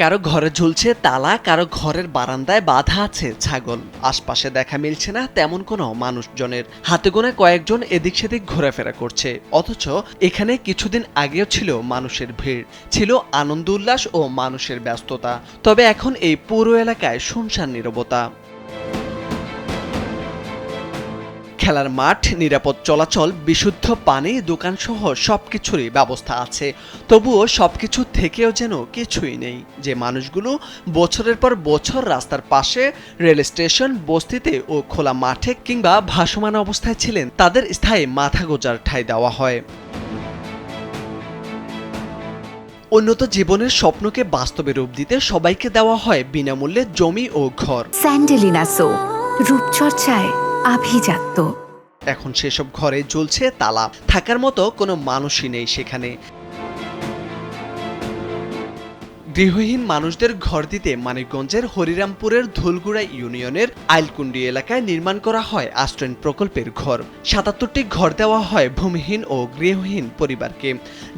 কারও ঘরে ঝুলছে তালা, কারও ঘরের বারান্দায় বাধা আছে ছাগল। আশপাশে দেখা মিলছে না তেমন কোনো মানুষজনের। হাতে গোনা কয়েকজন এদিক সেদিক ঘোরাফেরা করছে। অথচ এখানে কিছুদিন আগেও ছিল মানুষের ভিড়, ছিল আনন্দ, উল্লাস ও মানুষের ব্যস্ততা। তবে এখন এই পুরো এলাকায় শুনশান নীরবতা। খেলার মাঠ, নিরাপদ চলাচল, বিশুদ্ধ পানি দোকানসহ সবকিছুরই ব্যবস্থা আছে। তবুও সবকিছু থেকেও যেন কিছুই নেই। যে মানুষগুলো বছরের পর বছর রাস্তার পাশে রেল স্টেশন, বস্তিতে ও খোলা মাঠে কিংবা ভাসমান অবস্থায় ছিলেন, তাদের স্থায়ী মাথা গোজার ঠাঁই দেওয়া হয়। উন্নত জীবনের স্বপ্নকে বাস্তবে রূপ দিতে সবাইকে দেওয়া হয় বিনামূল্যে জমি ও ঘর। স্যান্ডেলিনা সো, রূপচর্চায়। আভিজাত্য। এখন সেসব ঘরে জ্বলছে তালা। থাকার মতো কোনো মানুষই নেই সেখানে। গৃহহীন মানুষদের ঘর দিতে মানিকগঞ্জের হরিরামপুরের ধুলগুড়া ইউনিয়নের আইলকুন্ডি এলাকায় নির্মাণ করা হয় আশ্রয়ন প্রকল্পের ঘর। সাতাত্তরটি ঘর দেওয়া হয় ভূমিহীন ও গৃহহীন পরিবারকে।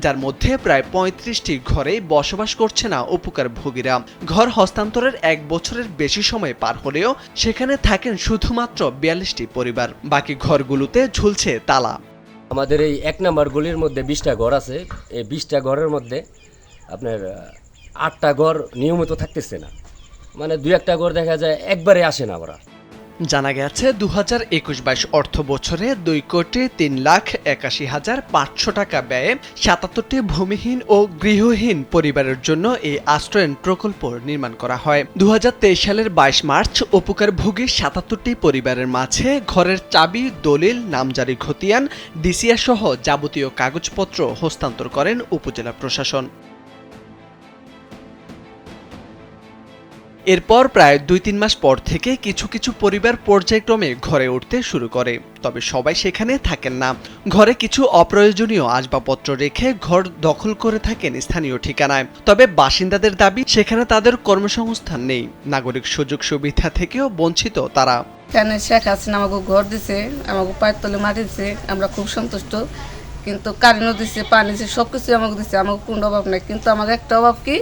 যার মধ্যে প্রায় পঁয়ত্রিশটি ঘরে বসবাস করছে না উপকার ভোগীরা ঘর হস্তান্তরের এক বছরের বেশি সময় পার হলেও সেখানে থাকেন শুধুমাত্র বিয়াল্লিশটি পরিবার। বাকি ঘরগুলোতে ঝুলছে তালা। আমাদের এই এক নম্বর গলির মধ্যে বিশটা ঘর আছে। এই বিশটা ঘরের মধ্যে আপনার আটটা ঘর নিয়মিত থাকতেছে না। মানে দুই একটা ঘর দেখা যায়, একবারে আসে না ওরা। জানা গেছে দু হাজার একুশ বাইশ অর্থ বছরে দুই কোটি তিন লাখ একাশি হাজার পাঁচশো টাকা ব্যয়ে সাতাত্তরটি ভূমিহীন ও গৃহহীন পরিবারের জন্য এই আশ্রয়ন প্রকল্প নির্মাণ করা হয়। দু হাজার তেইশ সালের বাইশ মার্চ উপকারভোগী সাতাত্তরটি পরিবারের মাঝে ঘরের চাবি, দলিল, নামজারি খতিয়ান ডিসিয়া সহ যাবতীয় কাগজপত্র হস্তান্তর করেন উপজেলা প্রশাসন। এরপর প্রায় দুই তিন মাস পর থেকে কিছু কিছু পরিবার পর্যায়ক্রমে ঘরে উঠতে শুরু করে। তবে সবাই সেখানে থাকেন না। ঘরে কিছু অপ্রয়োজনীয় আসবাবপত্র রেখে ঘর দখল করে থাকেন স্থানীয় ঠিকানায়। তবে বাসিন্দাদের দাবি, সেখানে তাদের কর্মসংস্থান নেই। নাগরিক সুযোগ সুবিধা থেকেও বঞ্চিত তারা। এখানে শেখ হাসিনা আমাকে ঘর দিছে, আমাকে পায়ের তলে মাটি আমরা খুব সন্তুষ্ট। কিন্তু কারেন্টও দিছে, পানি দিছে সব কিছু আমাকে দিছে, আমাকে কোনো অভাব নাই। কিন্তু আমাকে একটা অভাব কি?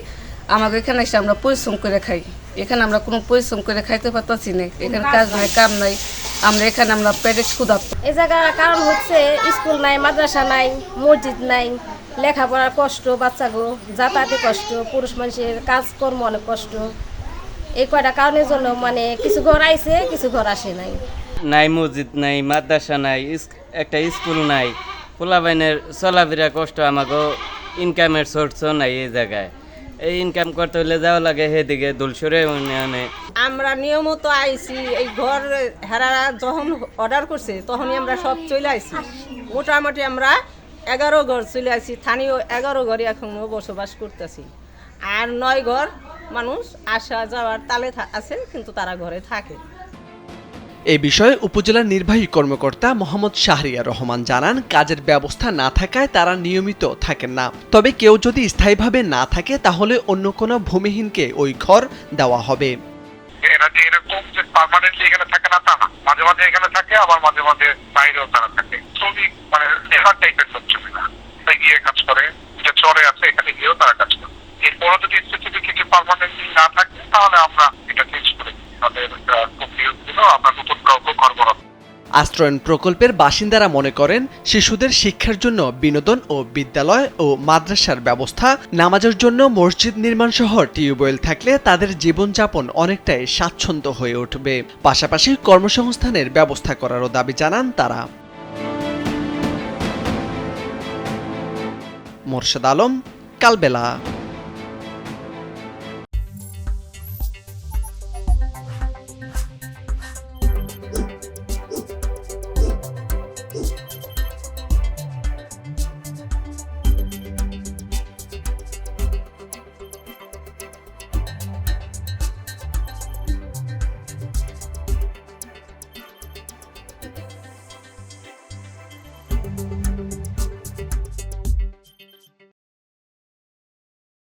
আমাকে এখানে এসে আমরা পরিশ্রম করে খাই। এখানে আমরা কোনো পরিশ্রম করে খাইতে পারতাছি না। এখানে কাজ নাই কাম নাই। আমরা এখানে আমরা পেটে ক্ষুধার্ত। এই জায়গার কারণ হচ্ছে স্কুল নাই মাদ্রাসা নাই মসজিদ নাই লেখাপড়ার কষ্ট বাচ্চাগো যাতায়াতে কষ্ট পুরুষ মানুষের কাজকর্ম অনেক কষ্ট। এই কয়টা কারণের জন্য মানে কিছু ঘর আইছে কিছু ঘর আসে নাই। নাই মসজিদ নাই মাদ্রাসা নাই একটা স্কুল নাই। পোলাবাইনের চলাফেরা কষ্ট আমাকে ইনকামের সোর্সও নাই এই জায়গায়। এই ইনকাম করতে হলে যাওয়া লাগে সেদিকে দুলসুরে ইউনিয়নে আমরা নিয়মিত আইছি, এই ঘর হেরারা যখন অর্ডার করছে, তখনই আমরা সব চলে আইছি। মোটামুটি আমরা এগারো ঘর চলে আইছি, স্থানীয় এগারো ঘরে এখনও বসবাস করতেছি। আর নয় ঘর মানুষ আসা যাওয়ার তালে আছে, কিন্তু তারা ঘরে থাকে। এ বিষয়ে উপজেলার নির্বাহী কর্মকর্তা মোহাম্মদ শাহরিয়ার রহমান জানান, কাজের ব্যবস্থা না থাকায় তারা নিয়মিত থাকেন না। তবে কেউ যদি স্থায়ীভাবে না থাকে, তাহলে অন্য কোনো ভূমিহীনকে ওই ঘর দেওয়া হবে। এরা যে এরকম এখানে থাকে না মাঝে মাঝে এখানে থাকে, আবার মাঝে মাঝে বাইরেও তারা থাকে। মানে চরে আছে, এখানে গিয়েও যদি না থাকে, তাহলে আমরা এটা চেঞ্জ করে দিই তাদেরগুলো আমরা নতুন কাউকে ঘর বরাদ্দ আশ্রয়ণ প্রকল্পের বাসিন্দারা মনে করেন, শিশুদের শিক্ষার জন্য বিনোদন ও বিদ্যালয় ও মাদ্রাসার ব্যবস্থা, নামাজের জন্য মসজিদ নির্মাণ সহ টিউবওয়েল থাকলে তাদের জীবনযাপন অনেকটাই স্বাচ্ছন্দ্য হয়ে উঠবে। পাশাপাশি কর্মসংস্থানের ব্যবস্থা করারও দাবি জানান তারা। মোরশেদ আলম, কালবেলা।